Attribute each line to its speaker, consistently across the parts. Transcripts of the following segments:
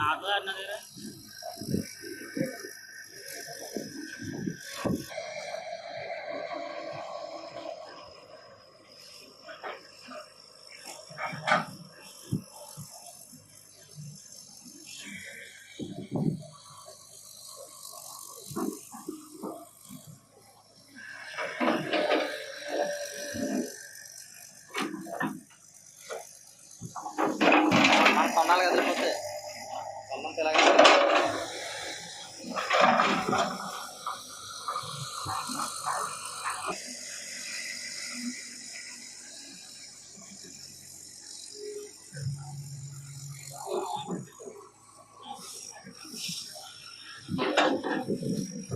Speaker 1: రాదు
Speaker 2: konti. Kalmang talaga.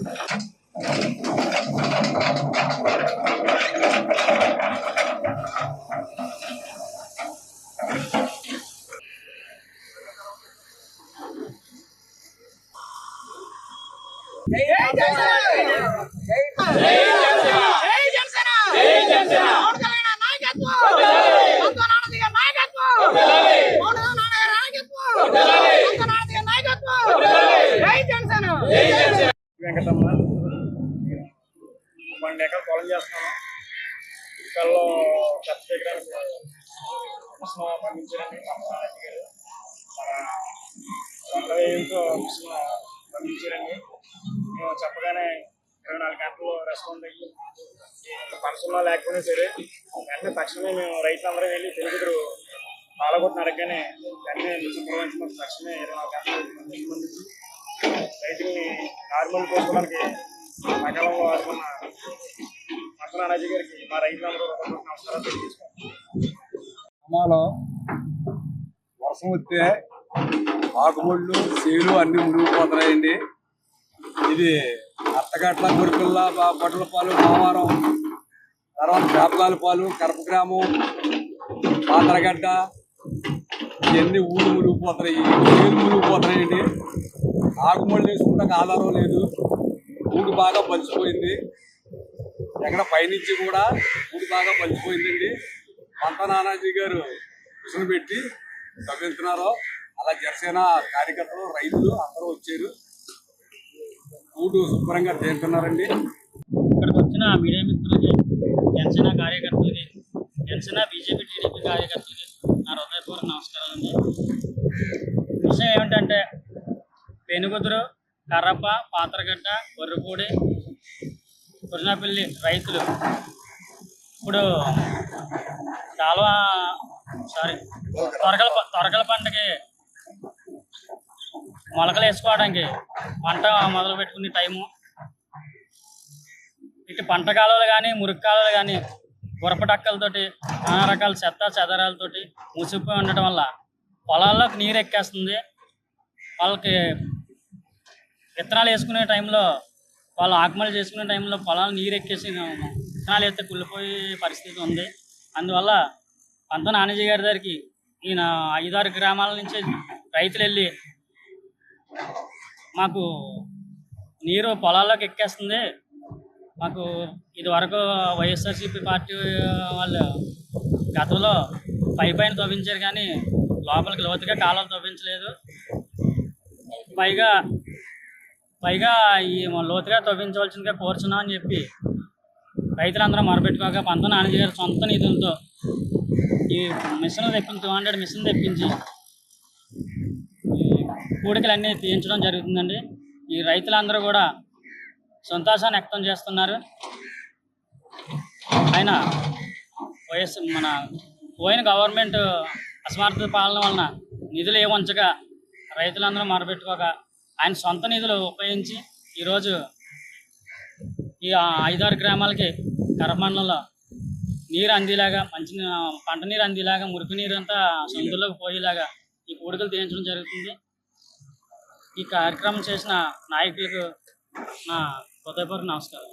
Speaker 2: Thank you.
Speaker 3: Venkatamma నేను పన్నెండు ఎకరాలు పొలం చేస్తున్నాను ఇక్కల్లో పెద్ద ఎకరాలు మిషన్ పండించారండి మా నాన్నగారు గారు మన వంద వేలతో మిషన్ పండించారండి మేము చెప్పగానే ఇరవై నాలుగు గంటలు రెస్పాండ్ అయ్యి పనసంలో లేకపోయినా సరే వెంటనే తక్షణమే మేము రైతులందరూ వెళ్ళి తెలుగుదురు పాలగొట్టిన అడగగానే వెంటనే మిషన్ తక్షణమే ఇరవై నాలుగు గంటలు మిషన్ రైతుల్ని నార్మల్ కోసుకోవడానికి సకాలంలో ఆదుకున్న అనాజీ గారికి మా రైతులందరూ నమస్కారాలు తెలియజేసుకుంటాం
Speaker 4: వర్షం వస్తే ఆకుముళ్ళు సేలు అన్ని మునిగిపోతున్నాయండి. ఇది అత్తగట్ల గురిపిల్ల బొట్టలపాలు మావారం తర్వాత చేపలాల పాలు కరప గ్రామం పాతరగడ్డ ఇవన్నీ ఊళ్ళు మునిగిపోతున్నాయి. సేలు మునిగిపోతున్నాయండి? ఆకుమళ్ళు వేసుకుంటే ఆధారం లేదు. ఊడు బాగా పలిచిపోయింది ఎక్కడ పైనుంచి కూడా ఊడు బాగా పలిచిపోయిందండి పంత నానాజీ గారు కృషిని పెట్టి తవ్విస్తున్నారు అలా జనసేన కార్యకర్తలు రైతులు అందరూ వచ్చారు. ఫుడ్ శుభ్రంగా తింటున్నారండి
Speaker 1: ఇక్కడికి వచ్చిన మీడియా మిత్రులకి జనసేన కార్యకర్తలకి జనసేన బీజేపీ టీడీపీ కార్యకర్తలకి నా హృదయపూర్వక నమస్కారాలండి. విషయం ఏమిటంటే పెనుగుదురు కర్రప్ప పాత్రగడ్డ గొర్రెపూడి కురినాపల్లి రైతులు ఇప్పుడు కాలువ సారీ తొరకల త్వరగల తొరకల పంటకి మొలకలు వేసుకోవడానికి పంట మొదలు పెట్టుకునే టైము. ఇటు పంట కాలువలు కానీ మురుగు కాలువలు కానీ గురపటక్కలతోటి నానా రకాల చెత్త చెదరాలతోటి ముసిపోయి ఉండటం వల్ల పొలాల్లోకి నీరు ఎక్కేస్తుంది. వాళ్ళకి విత్తనాలు వేసుకునే టైంలో వాళ్ళు ఆకుమలు చేసుకునే టైంలో పొలాలు నీరు ఎక్కేసి విత్తనాలు వేస్తే కుళ్ళిపోయే పరిస్థితి ఉంది. అందువల్ల పంత నానజీ గారి దగ్గరికి ఈయన ఐదారు గ్రామాల నుంచి రైతులు వెళ్ళి మాకు నీరు పొలాల్లోకి ఎక్కేస్తుంది. మాకు ఇదివరకు వైఎస్ఆర్సీపీ పార్టీ వాళ్ళు గతంలో పై పైన తవ్వించారు కానీ లోపలికి లోతుగా కాలం తవ్వించలేదు. పైగా పైగా ఈ లోతుగా తవ్వించవలసిందిగా కోరుచున్నాం అని చెప్పి రైతులందరూ మొరబెట్టుకోక పంతొమ్మిది నాన్నజీ గారి సొంత నిధులతో ఈ మిషన్ తెప్పించి టూ హండ్రెడ్ మిషన్ తెప్పించి కూడికలు అన్నీ తీయించడం జరుగుతుందండి. ఈ రైతులందరూ కూడా సంతోషాన్ని వ్యక్తం చేస్తున్నారు. ఆయన వైఎస్ మన పోయిన గవర్నమెంట్ అసమర్థ పాలన వలన నిధులు ఏమంచగా రైతులందరూ మరబెట్టుకోక ఆయన సొంత నిధులు ఉపయోగించి ఈరోజు ఈ ఐదారు గ్రామాలకి కరమండలంలో నీరు అందేలాగా మంచి పంట నీరు అందేలాగా మురికి నీరు అంతా సొందులోకి పోయేలాగా ఈ పూడికలు తీయించడం జరుగుతుంది. ఈ కార్యక్రమం చేసిన నాయకులకు నా హృదయపూర్వక నమస్కారం